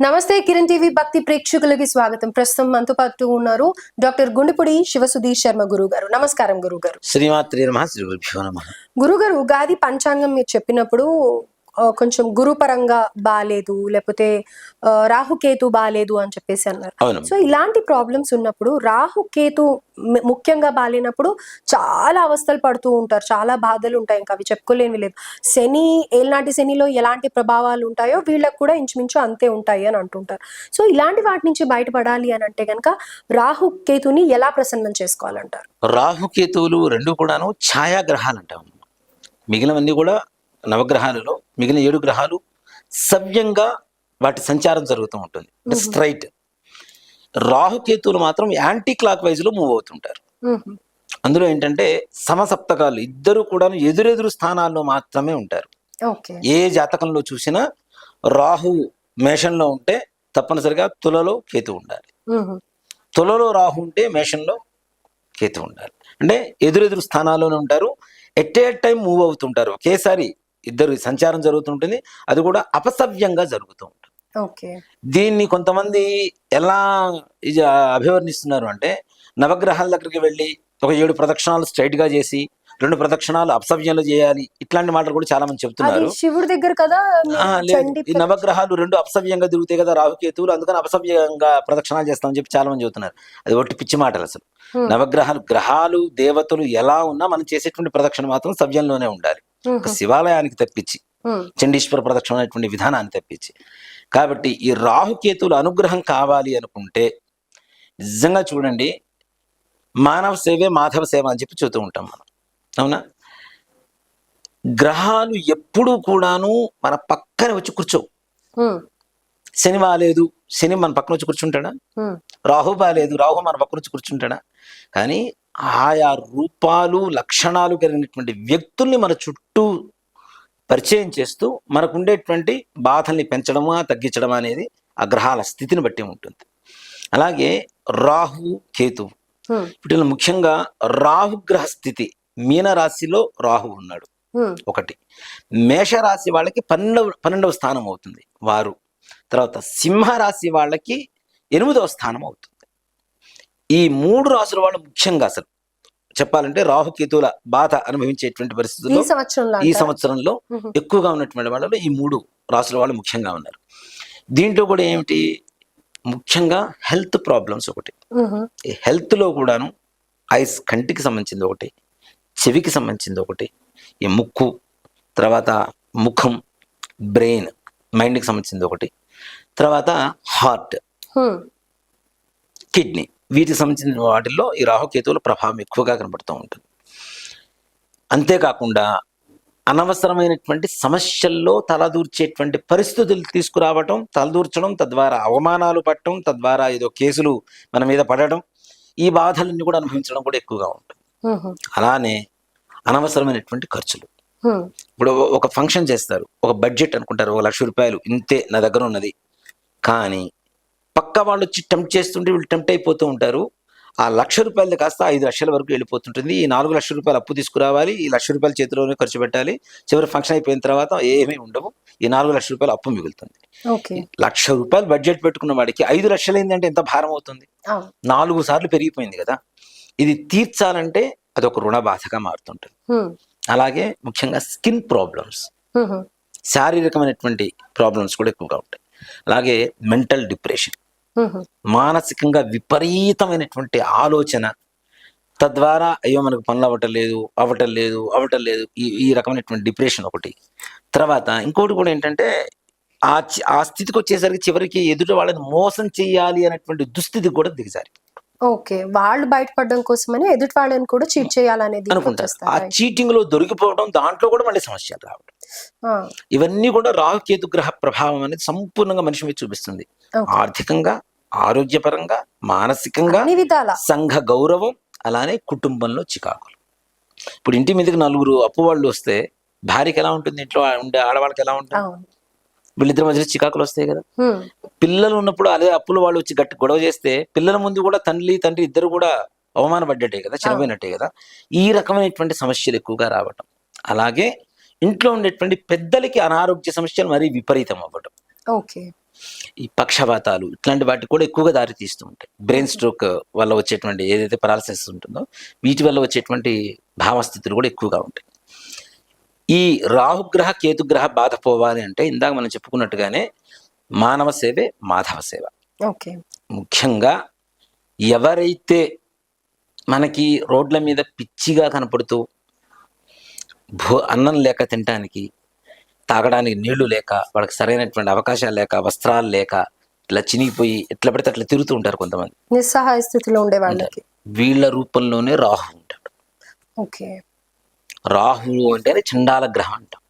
నమస్తే కిరణ్ టీవీ భక్తి ప్రేక్షకులకి స్వాగతం. ప్రస్తుతం మనతో పాటు ఉన్నారు డాక్టర్ గుండెపూడి శివసుధీర్ శర్మ గురువు గారు నమస్కారం గురువు గారు శ్రీమాత్రి గురుగారు ఉగాది పంచాంగం మీరు చెప్పినప్పుడు కొంచెం గురుపరంగా బాగాలేదు లేకపోతే రాహుకేతు బాగాలేదు అని చెప్పేసి అన్నారు. సో ఇలాంటి ప్రాబ్లమ్స్ ఉన్నప్పుడు రాహుకేతు ముఖ్యంగా బాగాలేనప్పుడు చాలా అవస్థలు పడుతూ ఉంటారు. చాలా బాధలు ఉంటాయి. ఇంకా అవి చెప్పుకోలేనివి లేదు. శని ఏళ్ళనాటి శనిలో ఎలాంటి ప్రభావాలు ఉంటాయో వీళ్ళకి కూడా ఇంచుమించు అంతే ఉంటాయి అని అంటుంటారు. సో ఇలాంటి వాటి నుంచి బయటపడాలి అని అంటే కనుక రాహుకేతుని ఎలా ప్రసన్నం చేసుకోవాలంటారు? రాహుకేతువులు రెండు కూడాను ఛాయాగ్రహాలు అంటాం మిగిలినవన్నీ కూడా నవగ్రహాలలో మిగిలిన ఏడు గ్రహాలు సవ్యంగా వాటి సంచారం జరుగుతూ ఉంటుంది. అంటే స్ట్రైట్ రాహుకేతువులు మాత్రం యాంటీ క్లాక్ వైజ్లో మూవ్ అవుతుంటారు. అందులో ఏంటంటే సమసప్తకాలు ఇద్దరు కూడాను ఎదురెదురు స్థానాల్లో మాత్రమే ఉంటారు. ఏ జాతకంలో చూసినా రాహు మేషంలో ఉంటే తప్పనిసరిగా తులలో కేతు ఉండాలి. తులలో రాహు ఉంటే మేషంలో కేతు ఉండాలి. అంటే ఎదురెదురు స్థానాల్లోనే ఉంటారు. ఎట్ ఏ టైం మూవ్ అవుతుంటారు. ఒకేసారి ఇద్దరు సంచారం జరుగుతుంటుంది. అది కూడా అపసవ్యంగా జరుగుతూ ఉంటుంది. ఓకే. దీన్ని కొంతమంది ఎలా ఇది అభివర్ణిస్తున్నారు అంటే నవగ్రహాల దగ్గరికి వెళ్ళి ఒక ఏడు ప్రదక్షిణాలు స్ట్రైట్గా చేసి రెండు ప్రదక్షిణాలు అపసవ్యంలో చేయాలి ఇట్లాంటి మాటలు కూడా చాలా మంది చెప్తున్నారు. శివుడి దగ్గర కదా ఈ నవగ్రహాలు రెండు అపసవ్యంగా తిరుగుతాయి కదా రాహుకేతువులు అందుకని అపసవ్యంగా ప్రదక్షిణాలు చేస్తామని చెప్పి చాలా మంది చెబుతున్నారు. అది ఒట్టి పిచ్చి మాటలు అసలు. నవగ్రహాలు గ్రహాలు దేవతలు ఎలా ఉన్నా మనం చేసేటువంటి ప్రదక్షిణ మాత్రం సవ్యంలోనే ఉండాలి. శివాలయానికి తప్పించి. చండీశ్వర ప్రదక్షిణ అనేటువంటి విధానాన్ని తప్పించి. కాబట్టి ఈ రాహుకేతువుల అనుగ్రహం కావాలి అనుకుంటే నిజంగా చూడండి మానవ సేవే మాధవ సేవ అని చెప్పి చూతూ ఉంటాం మనం. అవునా? గ్రహాలు ఎప్పుడూ కూడాను మన పక్కన వచ్చి కూర్చోవు. శని బాలేదు శని మన పక్కన వచ్చి కూర్చుంటాడా. రాహు బాలేదు రాహు మన పక్కన వచ్చి కూర్చుంటాడా? కానీ ఆయా రూపాలు లక్షణాలు కలిగినటువంటి వ్యక్తుల్ని మన చుట్టూ పరిచయం చేస్తూ మనకు ఉండేటువంటి బాధల్ని పెంచడమా తగ్గించడమా అనేది ఆ గ్రహాల స్థితిని బట్టి ఉంటుంది. అలాగే రాహు కేతువు. వీటిలో ముఖ్యంగా రాహుగ్రహ స్థితి మీనరాశిలో రాహు ఉన్నాడు. ఒకటి. మేషరాశి వాళ్ళకి పన్నెండవ పన్నెండవ స్థానం అవుతుంది వారు. తర్వాత సింహరాశి వాళ్ళకి ఎనిమిదవ స్థానం అవుతుంది. ఈ మూడు రాసుల వాళ్ళు ముఖ్యంగా అసలు చెప్పాలంటే రాహుకేతువుల బాధ అనుభవించేటువంటి పరిస్థితుల్లో ఈ? సంవత్సరంలో. ఎక్కువగా ఉన్నటువంటి వాళ్ళలో ఈ మూడు రాసుల వాళ్ళు ముఖ్యంగా ఉన్నారు దీంట్లో కూడా ఏమిటి ముఖ్యంగా హెల్త్ ప్రాబ్లమ్స్ ఒకటి హెల్త్లో కూడాను ఐస్ కంటికి సంబంధించింది ఒకటి చెవికి సంబంధించింది ఒకటి ఈ ముక్కు తర్వాత ముఖం బ్రెయిన్ మైండ్కి సంబంధించింది ఒకటి తర్వాత హార్ట్. కిడ్నీ వీటికి సంబంధించిన వాటిల్లో ఈ రాహుకేతువుల ప్రభావం ఎక్కువగా కనబడుతూ ఉంటుంది. అంతేకాకుండా అనవసరమైనటువంటి సమస్యల్లో తలదూర్చేటువంటి పరిస్థితులు తీసుకురావటం తలదూర్చడం తద్వారా అవమానాలు పట్టడం తద్వారా ఏదో కేసులు మన మీద పడడం ఈ బాధలన్నీ కూడా అనుభవించడం కూడా ఎక్కువగా ఉంటుంది. అలానే అనవసరమైనటువంటి ఖర్చులు. ఇప్పుడు ఒక ఫంక్షన్ చేస్తారు. ఒక బడ్జెట్ అనుకుంటారు. ఒక లక్ష రూపాయలు ఇంతే నా దగ్గర ఉన్నది. కానీ పక్క వాళ్ళు వచ్చి టెంప్ట్ చేస్తుంటే వీళ్ళు టెంప్ట్ అయిపోతూ ఉంటారు. ఆ లక్ష రూపాయలది కాస్త ఐదు లక్షల వరకు వెళ్ళిపోతుంటుంది. ఈ నాలుగు లక్షల రూపాయలు అప్పు తీసుకురావాలి. ఈ లక్ష రూపాయల చేతిలోనే ఖర్చు పెట్టాలి. చివరి ఫంక్షన్ అయిపోయిన తర్వాత ఏమీ ఉండవు. ఈ నాలుగు లక్షల రూపాయలు అప్పు మిగులుతుంది. ఓకే. లక్ష రూపాయలు బడ్జెట్ పెట్టుకున్న వాడికి ఐదు లక్షలు ఏంటంటే ఎంత భారం అవుతుంది? నాలుగు సార్లు పెరిగిపోయింది కదా. ఇది తీర్చాలంటే అదొక రుణ బాధగా మారుతుంటుంది. అలాగే ముఖ్యంగా స్కిన్ ప్రాబ్లమ్స్. శారీరకమైనటువంటి ప్రాబ్లమ్స్ కూడా ఎక్కువగా ఉంటాయి. అలాగే మెంటల్ డిప్రెషన్. మానసికంగా విపరీతమైనటువంటి ఆలోచన. తద్వారా అయ్యో మనకు పనులు అవ్వటం లేదు అవ్వటం లేదు అవ్వటం లేదు ఈ ఈ రకమైనటువంటి డిప్రెషన్ ఒకటి. తర్వాత ఇంకోటి కూడా ఏంటంటే ఆ ఆ స్థితికి వచ్చేసరికి చివరికి ఎదుటి వాళ్ళని మోసం చేయాలి అనేటువంటి దుస్థితి కూడా దిగజారి. ఓకే. వాళ్ళు బయటపడడం కోసమని ఎదుటి వాళ్ళని కూడా చీట్ చేయాలనేది అనుకుంటారు ఆ. చీటింగ్లో దొరికిపోవడం దాంట్లో కూడా మళ్ళీ సమస్యలు రావడం. ఇవన్నీ కూడా రాహుకేతు గ్రహ ప్రభావం అనేది సంపూర్ణంగా మనిషి మీద చూపిస్తుంది. ఆర్థికంగా ఆరోగ్యపరంగా మానసికంగా సంఘ గౌరవం అలానే కుటుంబంలో చికాకులు. ఇప్పుడు ఇంటి మీదకి నలుగురు అప్పు వాళ్ళు వస్తే భార్యకి ఎలా ఉంటుంది? ఇంట్లో ఉండే ఆడవాళ్ళకి ఎలా ఉంటుంది? వీళ్ళిద్దరి మధ్య చికాకులు వస్తాయి కదా. పిల్లలు ఉన్నప్పుడు అదే అప్పులు వాళ్ళు వచ్చి గట్టి గొడవ చేస్తే పిల్లల ముందు కూడా తల్లి తండ్రి ఇద్దరు కూడా అవమానపడ్డట్టే కదా చనిపోయినట్టే కదా. ఈ రకమైనటువంటి సమస్యలు ఎక్కువగా రావటం. అలాగే ఇంట్లో ఉండేటువంటి పెద్దలకి అనారోగ్య సమస్యలు మరీ విపరీతం అవ్వడం ఓకే. ఈ పక్షపాతాలు ఇట్లాంటి వాటికి కూడా ఎక్కువగా దారి తీస్తూ ఉంటాయి. బ్రెయిన్ స్ట్రోక్ వల్ల వచ్చేటువంటి ఏదైతే పరాలసిస్ ఉంటుందో వీటి వల్ల వచ్చేటువంటి భావస్థితులు కూడా ఎక్కువగా ఉంటాయి. ఈ రాహుగ్రహ కేతుగ్రహ బాధ పోవాలి అంటే ఇందాక మనం చెప్పుకున్నట్టుగానే మానవ సేవే మాధవ సేవ. ఓకే. ముఖ్యంగా ఎవరైతే మనకి రోడ్ల మీద పిచ్చిగా కనపడుతూ భో అన్నం లేక తినటానికి తాగడానికి నీళ్ళు లేక వాళ్ళకి సరైనటువంటి అవకాశాలు లేక వస్త్రాలు లేక ఇట్లా చినిగిపోయి ఎట్లా పడితే అట్లా తిరుగుతూ ఉంటారు కొంతమంది. నిస్సహాయ స్థితిలో ఉండే వాళ్ళకి. వీళ్ళ రూపంలోనే రాహు ఉంటాడు. ఓకే. రాహు అంటేనే చండాల గ్రహం అంటాం.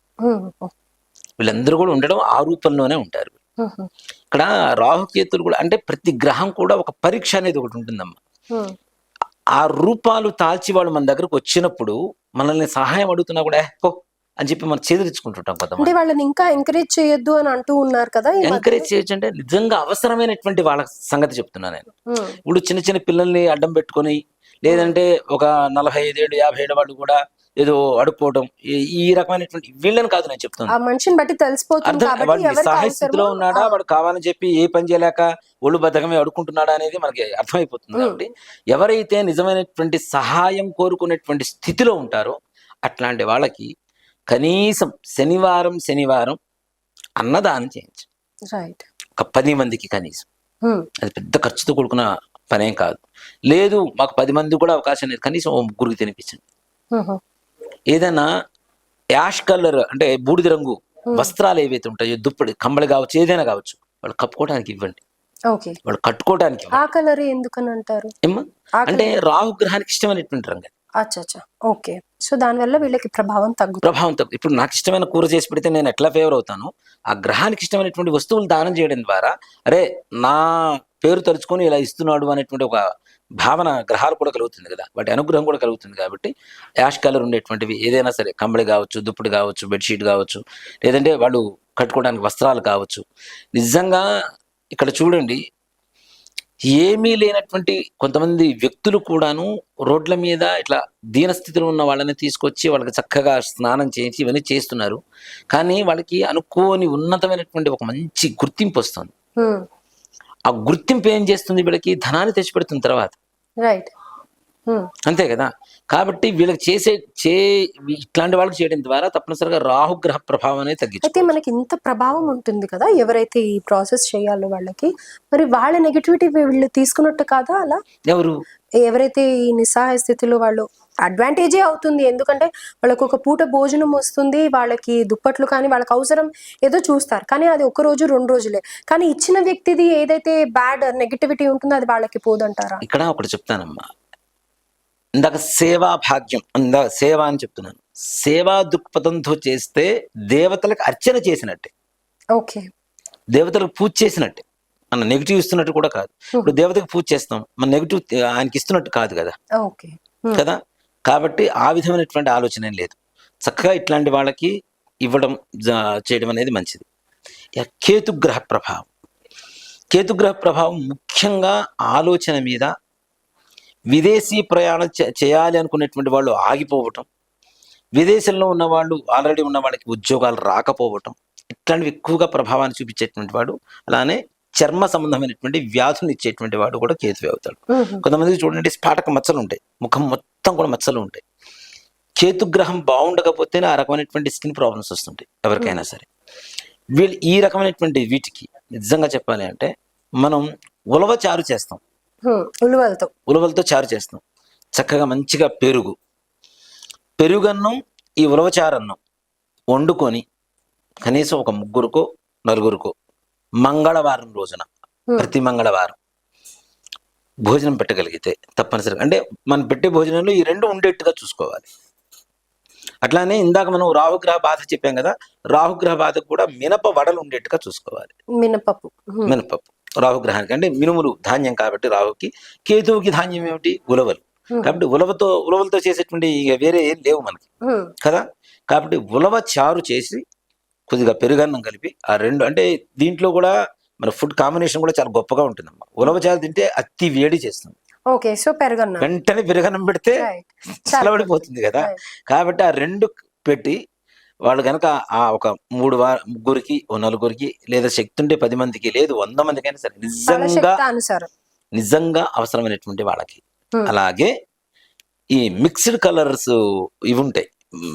వీళ్ళందరూ కూడా ఉండడం ఆ రూపంలోనే ఉంటారు. ఇక్కడ రాహుకేతులు కూడా అంటే ప్రతి గ్రహం కూడా ఒక పరీక్ష అనేది ఒకటి ఉంటుందమ్మా. ఆ రూపాలు తాల్చి వాళ్ళు మన దగ్గరకు వచ్చినప్పుడు మనల్ని సహాయం అడుగుతున్నా కూడా "ఏ, పో అని చెప్పి మనం చేదరించుకుంటుంటాం అంటే కొంతమంది వాళ్ళని ఇంకా ఎంకరేజ్ చేయొద్దు అని అంటూ ఉన్నారు కదా. ఎంకరేజ్ చేయొచ్చు అంటే నిజంగా అవసరమైనటువంటి వాళ్ళ సంగతి చెప్తున్నా నేను. ఇప్పుడు చిన్న చిన్న పిల్లల్ని అడ్డం పెట్టుకొని లేదంటే ఒక నలభై ఐదేళ్ళు యాభై ఏడు వాళ్ళు కూడా ఏదో అడుక్కోవడం ఈ- రకమైనటువంటి వీళ్ళని కాదు నేను చెప్తున్నాను మనిషిని బట్టి తెలిసిపోతుంది అవసరమో, ఉన్నాడా వాడు కావాలని చెప్పి ఏ పని చేయలేక ఒళ్ళు బద్దకమే అడుకుంటున్నాడా అనేది మనకి అర్థమైపోతుంది. కాబట్టి ఎవరైతే నిజమైనటువంటి సహాయం కోరుకునేటువంటి స్థితిలో ఉంటారో అట్లాంటి వాళ్ళకి కనీసం శనివారం శనివారం అన్నదానం చేయించు. రైట్ ఒక పది మందికి కనీసం. ఉమ్, అది పెద్ద ఖర్చుతో కూడుకున్న పనేం కాదు. లేదు మాకు పది మంది కూడా అవకాశం లేదు. కనీసం ఓ ముగ్గురికి తినిపించండి. ఉమ్, ఏదైనా యాష్ కలర్ అంటే బూడిద రంగు వస్త్రాలు ఏవైతే ఉంటాయో దుప్పటి కంబళి కావచ్చు ఏదైనా కావచ్చు వాళ్ళు కప్పుకోవడానికి ఇవ్వండి. వాళ్ళు కట్టుకోవడానికి ఆ. కలర్ ఎందుకని ఆ అంటే రాహుగ్రహానికి ఇష్టమైనటువంటి రంగు. అచ్చా అచ్చా ఓకే. సో దానివల్ల వీళ్ళకి ప్రభావం తగ్గుతుంది. ప్రభావం తగ్గు ఇప్పుడు నాకు ఇష్టమైన కూర చేసి పెడితే నేను ఎట్లా ఫేవర్ అవుతాను? ఆ గ్రహానికి ఇష్టమైనటువంటి వస్తువులు దానం చేయడం ద్వారా అరే నా పేరు తలుచుకొని ఇలా ఇస్తున్నాడు అనేటువంటి ఒక భావన గ్రహాలు కూడా కలుగుతుంది కదా? వాటి అనుగ్రహం కూడా కలుగుతుంది కాబట్టి యాష్ కలర్ ఉండేటువంటివి ఏదైనా సరే కంబడి కావచ్చు దుప్పటి కావచ్చు బెడ్షీట్ కావచ్చు లేదంటే వాళ్ళు కట్టుకోవడానికి వస్త్రాలు కావచ్చు. నిజంగా ఇక్కడ చూడండి ఏమీ లేనటువంటి కొంతమంది వ్యక్తులు కూడాను రోడ్ల మీద ఇట్లా దీనస్థితిలో ఉన్న వాళ్ళని తీసుకొచ్చి వాళ్ళకి చక్కగా స్నానం చేయించి ఇవన్నీ చేస్తున్నారు. కానీ వాళ్ళకి అనుకోని ఉన్నతమైనటువంటి ఒక మంచి గుర్తింపు వస్తుంది. ఆ గుర్తింపు ఏం చేస్తుంది వీళ్ళకి? ధనాన్ని తెచ్చిపెడుతుంది తర్వాత. రైట్. అంతే కదా? కాబట్టి వీళ్ళకి చేసే చే ఇట్లాంటి వాళ్ళకి చేయడం ద్వారా తప్పనిసరిగా రాహుగ్రహ ప్రభావం అనేది అయితే తగ్గించు మనకి ఇంత ప్రభావం ఉంటుంది కదా ఎవరైతే ఈ ప్రాసెస్ చేయాలో వాళ్ళకి మరి వాళ్ళ నెగిటివిటీ వీళ్ళు తీసుకున్నట్టు కాదా అలా? ఎవరు? ఎవరైతే ఈ నిస్సహాయ స్థితిలో వాళ్ళు అడ్వాంటేజే అవుతుంది ఎందుకంటే వాళ్ళకు ఒక పూట భోజనం వస్తుంది వాళ్ళకి దుప్పట్లు కానీ వాళ్ళకి అవసరం ఏదో చూస్తారు. కానీ అది ఒక రోజు రెండు రోజులే. కానీ ఇచ్చిన వ్యక్తిది ఏదైతే బ్యాడ్ నెగిటివిటీ ఉంటుందో అది వాళ్ళకి పోదంటారా? ఇక్కడ ఒకటి చెప్తానమ్మా. ఇందాక సేవా భాగ్యం ఇందాక సేవ అని చెప్తున్నాను. సేవా దృక్పథంతో చేస్తే దేవతలకు అర్చన చేసినట్టే. ఓకే. దేవతలకు పూజ చేసినట్టే. మన నెగిటివ్ ఇస్తున్నట్టు కూడా కాదు. ఇప్పుడు దేవతకు పూజ చేస్తాం మన నెగిటివ్ ఆయనకి ఇస్తున్నట్టు కాదు కదా? ఓకే. కదా? కాబట్టి ఆ విధమైనటువంటి ఆలోచన లేదు. చక్కగా ఇట్లాంటి వాళ్ళకి ఇవ్వడం చేయడం అనేది మంచిది. కేతుగ్రహ ప్రభావం. కేతుగ్రహ ప్రభావం ముఖ్యంగా ఆలోచన మీద విదేశీ ప్రయాణం చే- చేయాలి అనుకునేటువంటి వాళ్ళు ఆగిపోవటం. విదేశంలో ఉన్న వాళ్ళు ఆల్రెడీ ఉన్న వాళ్ళకి ఉద్యోగాలు రాకపోవటం. ఇట్లాంటివి ఎక్కువగా ప్రభావాన్ని చూపించేటువంటి వాడు అలానే చర్మ సంబంధమైనటువంటి వ్యాధులు ఇచ్చేటువంటి వాడు కూడా కేతువే అవుతాడు. కొంతమందికి చూడండి స్ఫాటక మచ్చలు ఉంటాయి. ముఖం మొత్తం కూడా మచ్చలు ఉంటాయి. కేతుగ్రహం బాగుండకపోతేనే ఆ రకమైనటువంటి స్కిన్ ప్రాబ్లమ్స్ వస్తుంటాయి ఎవరికైనా సరే. వీళ్ళు ఈ రకమైనటువంటి వీటికి నిజంగా చెప్పాలి అంటే మనం ఉలవ చారు చేస్తాం. ఉలువలతో. ఉలవలతో చారు చేస్తాం. చక్కగా మంచిగా పెరుగు. పెరుగన్నం ఈ ఉలవ చారు అన్నం వండుకొని కనీసం ఒక ముగ్గురుకో నలుగురుకో మంగళవారం రోజున. ప్రతి మంగళవారం భోజనం పెట్టగలిగితే తప్పనిసరిగా అంటే మనం పెట్టే భోజనంలో ఈ రెండు ఉండేట్టుగా చూసుకోవాలి. అట్లానే ఇందాక మనం రాహుగ్రహ బాధ చెప్పాం కదా రాహుగ్రహ బాధకు కూడా మినప వడలు ఉండేట్టుగా చూసుకోవాలి. మినపప్పు. మినపప్పు. రాహుగ్రహానికి అంటే మినుములు ధాన్యం కాబట్టి రాహుకి కేతువుకి ధాన్యం ఏమిటి? ఉలవలు. కాబట్టి ఉలవతో ఉలవలతో చేసేటువంటి ఇక వేరే ఏం లేవు మనకి. కదా? కాబట్టి ఉలవ చారు చేసి కొద్దిగా పెరుగన్నం కలిపి ఆ రెండు అంటే దీంట్లో కూడా మన ఫుడ్ కాంబినేషన్ కూడా చాలా గొప్పగా ఉంటుందమ్మా. ఉలవ చారు తింటే అతి వేడి చేస్తుంది. ఓకే సో పెరగన్నా. వెంటనే పెరుగన్నం పెడితే రైట్. చలబడిపోతుంది కదా. కాబట్టి ఆ రెండు పెట్టి వాళ్ళు కనుక ఆ ఒక మూడు వార ముగ్గురికి ఓ నలుగురికి లేదా శక్తి ఉంటే పది మందికి లేదు వంద మందికైనా సరే నిజంగా నిజంగా అవసరమైనటువంటి వాళ్ళకి. అలాగే ఈ మిక్స్డ్ కలర్స్ ఇవి ఉంటాయి.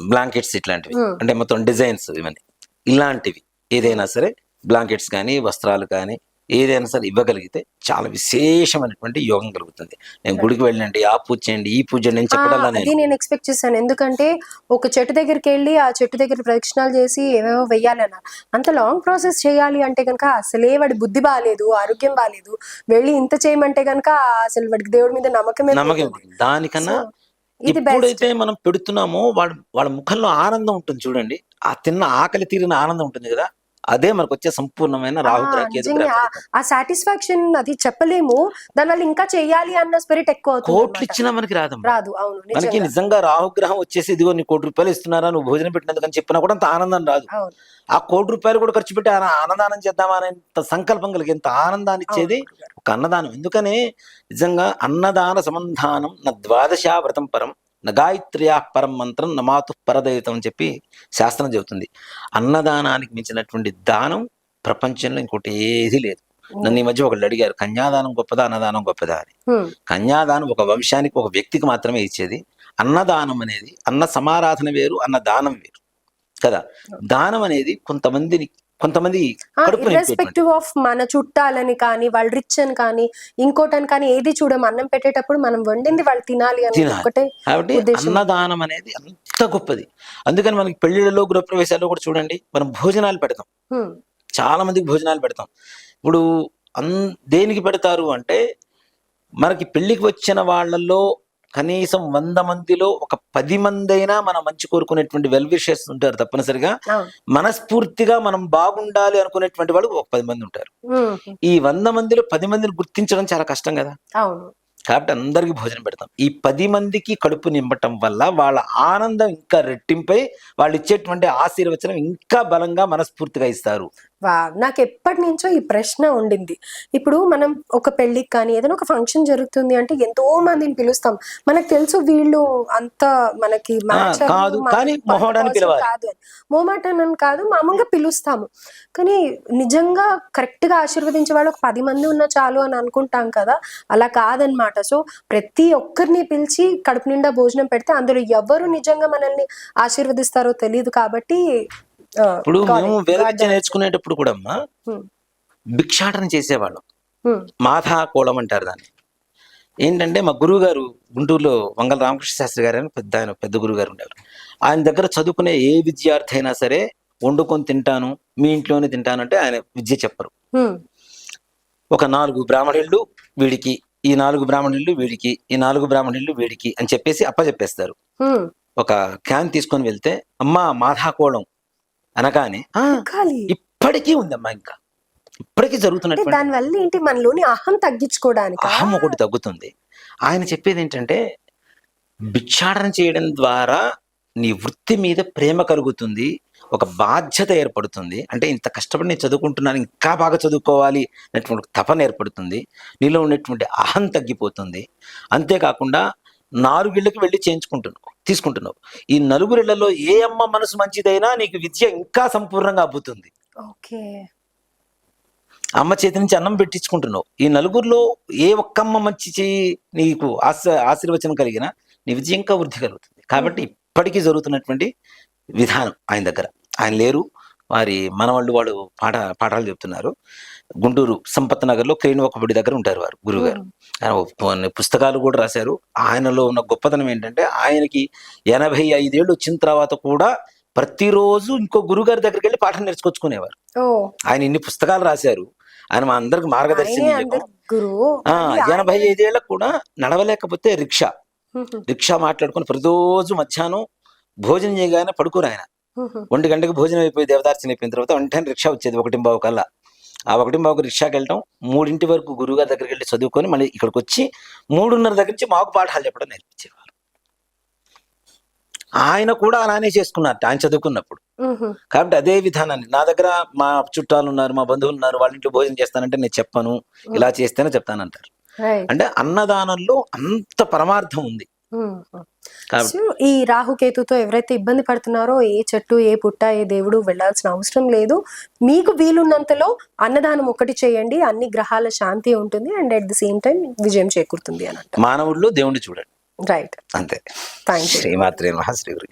బ్లాంకెట్స్ ఇట్లాంటివి. అంటే మొత్తం డిజైన్స్ ఇవన్నీ. ఇలాంటివి. ఏదైనా సరే బ్లాంకెట్స్ కానీ వస్త్రాలు కానీ ఏదైనా సరే ఇవ్వగలిగితే చాలా విశేషమైనటువంటి యోగం కలుగుతుంది. నేను గుడికి వెళ్ళండి ఆ పూజ చేయండి ఈ పూజ ఆ, చెప్పడం నేను నేను ఎక్స్పెక్ట్ చేశాను. ఎందుకంటే ఒక చెట్టు దగ్గరికి వెళ్ళి ఆ చెట్టు దగ్గర ప్రదక్షిణాలు చేసి ఏమేమో వెయ్యాలి అన్నారు. అంత లాంగ్ ప్రాసెస్ చేయాలి అంటే కనుక అసలే వాడి బుద్ధి బాగాలేదు ఆరోగ్యం బాగాలేదు వెళ్ళి ఇంత చేయమంటే కనుక అసలు వాడికి దేవుడి మీద నమ్మకమే నమ్మకం. దానికన్నా ఎప్పుడైతే మనం పెడుతున్నామో వాడు వాళ్ళ ముఖంలో ఆనందం ఉంటుంది చూడండి. ఆ తిన్న ఆకలి తీరిన ఆనందం ఉంటుంది కదా? అదే మనకు వచ్చే సంపూర్ణమైన ఫలితం. ఆ సాటిస్ఫాక్షన్ అది చెప్పలేము. దానివల్ల ఇంకా చెయ్యాలి అన్న స్పిరిట్ ఎక్కువ కోట్లు. ఇచ్చినా మనకి రాదు అవును మనకి నిజంగా. రాహుగ్రహం వచ్చేసి ఇదిగో నీ కోటి రూపాయలు ఇస్తున్నారా నువ్వు భోజనం పెట్టినందుకని చెప్పినా కూడా అంత ఆనందం రాదు. ఆ కోటి రూపాయలు కూడా ఖర్చు పెట్టి ఆనందానం చేద్దామా అనేంత సంకల్పం కలిగి ఎంత ఆనందాన్ని ఇచ్చేది. ఒక అన్నదానం. ఎందుకని? నిజంగా అన్నదాన సమంధానం నా ద్వాదశా వ్రతం పరం గాయత్ర్యా పరం మంత్రం నమాతు పరదైతం అని చెప్పి శాస్త్రం చెబుతుంది. అన్నదానానికి మించినటువంటి దానం ప్రపంచంలో ఇంకోటి ఏది లేదు. నన్ను ఈ మధ్య ఒకళ్ళు అడిగారు కన్యాదానం గొప్పదా అన్నదానం గొప్పదా? అని. కన్యాదానం ఒక వంశానికి ఒక వ్యక్తికి మాత్రమే ఇచ్చేది. అన్నదానం అనేది అన్న సమారాధన వేరు అన్న దానం వేరు. కదా? దానం అనేది కొంతమందిని కొంతమంది ఇర్రెస్పెక్టివ్ ఆఫ్ మన చుట్టాలని కానీ వాళ్ళు రిచ్ అని కానీ ఇంకోటని కానీ ఏది చూడం అన్నం పెట్టేటప్పుడు మనం వండింది వాళ్ళు తినాలి అని. ఒకటే కాబట్టి. అన్నదానం అనేది అంత గొప్పది అందుకని మనకి పెళ్ళిళ్ళలో గృహప్రవేశాల్లో కూడా చూడండి మనం భోజనాలు పెడతాం. చాలా మందికి భోజనాలు పెడతాం ఇప్పుడు దేనికి పెడతారు అంటే మనకి పెళ్ళికి వచ్చిన వాళ్ళల్లో కనీసం వంద మందిలో ఒక పది మంది అయినా మనం మంచి కోరుకునేటువంటి వెల్ విషెస్ ఉంటారు తప్పనిసరిగా. మనస్ఫూర్తిగా మనం బాగుండాలి అనుకునేటువంటి వాళ్ళు ఒక పది మంది ఉంటారు. ఈ వంద మందిలో పది మందిని గుర్తించడం చాలా కష్టం కదా. కాబట్టి అందరికి భోజనం పెడతాం. ఈ పది మందికి కడుపు నింపటం వల్ల వాళ్ళ ఆనందం ఇంకా రెట్టింపై వాళ్ళు ఇచ్చేటువంటి ఆశీర్వచనం ఇంకా బలంగా మనస్ఫూర్తిగా ఇస్తారు. వా నాకు ఎప్పటి నుంచో ఈ ప్రశ్న ఉండింది. ఇప్పుడు మనం ఒక పెళ్ళికి కానీ ఏదైనా ఒక ఫంక్షన్ జరుగుతుంది అంటే ఎంతో మందిని పిలుస్తాం. మనకు తెలుసు వీళ్ళు అంత మనకి కాదు, కానీ. కాదు అని. మొహమాటాన్ని కాదు మామూలుగా పిలుస్తాము. కానీ నిజంగా కరెక్ట్గా ఆశీర్వదించే వాళ్ళు ఒక పది మంది ఉన్నా చాలు అని అనుకుంటాం కదా. అలా కాదనమాట. సో ప్రతి ఒక్కరిని పిలిచి కడుపు నిండా భోజనం పెడితే అందులో ఎవరు నిజంగా మనల్ని ఆశీర్వదిస్తారో తెలియదు కాబట్టి ఇప్పుడు మేము వేద God విద్య నేర్చుకునేటప్పుడు కూడా అమ్మా. భిక్షాటన చేసేవాళ్ళం. మాధా కోళం అంటారు దాన్ని ఏంటంటే మా గురువు గారు గుంటూరులో వంగల రామకృష్ణ శాస్త్రి గారు అని పెద్ద ఆయన పెద్ద గురువు గారు ఉండేవారు ఆయన దగ్గర చదువుకునే ఏ విద్యార్థి అయినా సరే వండుకొని తింటాను మీ ఇంట్లోనే తింటాను అంటే ఆయన విద్య చెప్పరు. ఒక నాలుగు బ్రాహ్మణుళ్ళు వీడికి ఈ నాలుగు బ్రాహ్మణుళ్ళు వీడికి ఈ నాలుగు బ్రాహ్మణుళ్ళు వీడికి అని చెప్పేసి అప్పచెప్పేస్తారు. ఒక క్యాన్ తీసుకొని వెళ్తే అమ్మా మాధాకోళం అనగానే "ఆ, ఎక్కాలి ఇప్పటికీ ఉందమ్మా ఇంకా. ఇప్పటికీ అంటే జరుగుతున్నటువంటి దాని వల్ల ఏంటి? మనలోని అహం తగ్గించుకోవడానికి? అహం ఒకటి తగ్గుతుంది. ఆయన చెప్పేది ఏంటంటే భిక్షాటన చేయడం ద్వారా నీ వృత్తి మీద ప్రేమ కలుగుతుంది ఒక బాధ్యత ఏర్పడుతుంది. అంటే ఇంత కష్టపడి నేను చదువుకుంటున్నాను ఇంకా బాగా చదువుకోవాలి అనేటువంటి తపన ఏర్పడుతుంది. నీలో ఉన్నటువంటి అహం తగ్గిపోతుంది. అంతేకాకుండా నాలుగిళ్ళకి వెళ్ళి చేయించుకుంటున్నావు. తీసుకుంటున్నావు. ఈ నలుగురిళ్ళలో ఏ అమ్మ మనసు మంచిదైనా నీకు విద్య ఇంకా సంపూర్ణంగా అబ్బుతుంది. ఓకే. అమ్మ చేతి నుంచి అన్నం పెట్టించుకుంటున్నావు. ఈ నలుగురిలో ఏ ఒక్కమ్మ మంచి చేయి నీకు ఆశ ఆశీర్వచనం కలిగిన నీ విజయం ఇంకా వృద్ధి కలుగుతుంది. కాబట్టి ఇప్పటికీ జరుగుతున్నటువంటి విధానం ఆయన దగ్గర. ఆయన లేరు. వారి మనవాళ్ళు వాడు పాఠ పాఠాలు చెప్తున్నారు. గుంటూరు సంపత్ నగర్లో క్రేణువకబడి దగ్గర ఉంటారు వారు గురువు గారు ఆయన పుస్తకాలు కూడా రాశారు. ఆయనలో ఉన్న గొప్పతనం ఏంటంటే ఆయనకి ఎనభై ఐదేళ్ళు వచ్చిన తర్వాత కూడా ప్రతిరోజు ఇంకో గురుగారి దగ్గరికి వెళ్ళి పాఠం నేర్చుకొచ్చుకునేవారు. ఆయన ఇన్ని పుస్తకాలు రాశారు. ఆయన మా అందరికి మార్గదర్శనం ఎనభై ఐదేళ్ళకు కూడా నడవలేకపోతే రిక్షా. రిక్షా మాట్లాడుకుని ప్రతిరోజు మధ్యాహ్నం భోజనం చేయగానే పడుకోరు ఆయన. ఒంటి గంటకి భోజనం అయిపోయి దేవదార్చన అయిపోయిన తర్వాత వెంటనే రిక్షా వచ్చేది ఒకటి బావు కల్లా. ఆ ఒకటి బావుకు రిక్షాకి వెళ్ళటం మూడింటి వరకు గురువుగారి దగ్గరికి వెళ్ళి చదువుకొని మళ్ళీ ఇక్కడికి వచ్చి మూడున్నర దగ్గర నుంచి మాకు పాఠాలు చెప్పడం నేర్పించేవారు. ఆయన కూడా అలానే చేసుకున్నారు ఆయన చదువుకున్నప్పుడు. కాబట్టి అదే విధానాన్ని నా దగ్గర మా చుట్టాలు ఉన్నారు మా బంధువులు ఉన్నారు వాళ్ళ ఇంట్లో భోజనం చేస్తానంటే నేను చెప్పను ఇలా చేస్తేనే చెప్తానంటారు. అంటే అన్నదానంలో అంత పరమార్థం ఉంది. సో ఈ రాహుకేతుతో ఎవరైతే ఇబ్బంది పడుతున్నారో ఏ చెట్టు ఏ పుట్ట ఏ దేవుడు వెళ్ళాల్సిన అవసరం లేదు. మీకు వీలున్నంతలో అన్నదానం ఒకటి చేయండి. అన్ని గ్రహాల శాంతి ఉంటుంది. And at the same time విజయం చేకూరుతుంది అని మానవుల్లో దేవుణ్ణి చూడండి. రైట్. అంతే. థ్యాంక్ యూ శ్రీమాత్రే మహా శ్రీ గురు